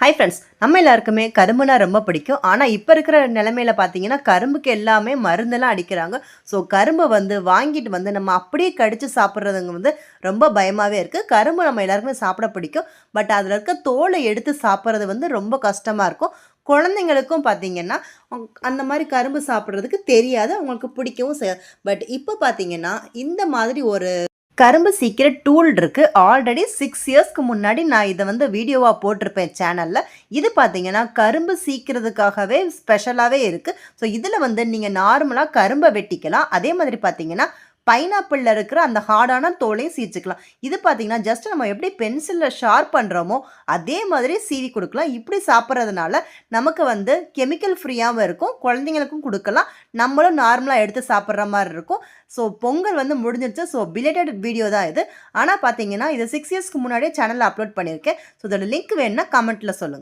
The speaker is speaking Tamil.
ஹை ஃப்ரெண்ட்ஸ் நம்ம எல்லாருக்குமே கரும்புனா ரொம்ப பிடிக்கும். ஆனால் இப்போ இருக்கிற நிலமையில பார்த்தீங்கன்னா கரும்புக்கு எல்லாமே மருந்தெல்லாம் அடிக்கிறாங்க. ஸோ கரும்பை வந்து வாங்கிட்டு வந்து நம்ம அப்படியே கடித்து சாப்பிட்றதுங்க வந்து ரொம்ப பயமாகவே இருக்குது கரும்பு நம்ம எல்லாருக்குமே சாப்பிட பிடிக்கும். பட் அதில் இருக்க தோலை எடுத்து சாப்பிட்றது வந்து ரொம்ப கஷ்டமாக இருக்கும். குழந்தைங்களுக்கும் பார்த்தீங்கன்னா அந்த மாதிரி கரும்பு சாப்பிட்றதுக்கு தெரியாது. அவங்களுக்கு பிடிக்கவும் செய்யாது. பட் இப்போ பார்த்தீங்கன்னா இந்த மாதிரி ஒரு கரும்பு சீக்கிரம் டூல் இருக்கு. ஆல்ரெடி சிக்ஸ் இயர்ஸ்க்கு முன்னாடி நான் இதை வந்து வீடியோவாக போட்டிருப்பேன் சேனலில் இது பார்த்தீங்கன்னா கரும்பு சீக்கிறதுக்காகவே ஸ்பெஷலாகவே இருக்குது ஸோ இதில் வந்து நீங்கள் நார்மலாக கரும்பை வெட்டிக்கலாம். அதே மாதிரி பார்த்தீங்கன்னா பைனாப்பிளில் இருக்கிற அந்த ஹார்டான தோலையும் சீச்சுக்கலாம். இது பார்த்தீங்கன்னா ஜஸ்ட் நம்ம எப்படி பென்சிலில் ஷார்ப் பண்ணுறோமோ அதே மாதிரி சீவி கொடுக்கலாம். இப்படி சாப்பிட்றதுனால நமக்கு வந்து கெமிக்கல் ஃப்ரீயாகவும் இருக்கும். குழந்தைங்களுக்கும் கொடுக்கலாம். நம்மளும் நார்மலாக எடுத்து சாப்பிட்ற மாதிரி இருக்கும். ஸோ பொங்கல் வந்து முடிஞ்சிருச்சு. ஸோ பிலேட்டட் வீடியோ தான் இது. ஆனால் பார்த்தீங்கன்னா இது சிக்ஸ் இயர்ஸ்க்கு முன்னாடியே சேனலில் அப்லோட் பண்ணியிருக்கேன். ஸோ இதோட லிங்க் வேணும்னா கமெண்ட்டில் சொல்லுங்கள்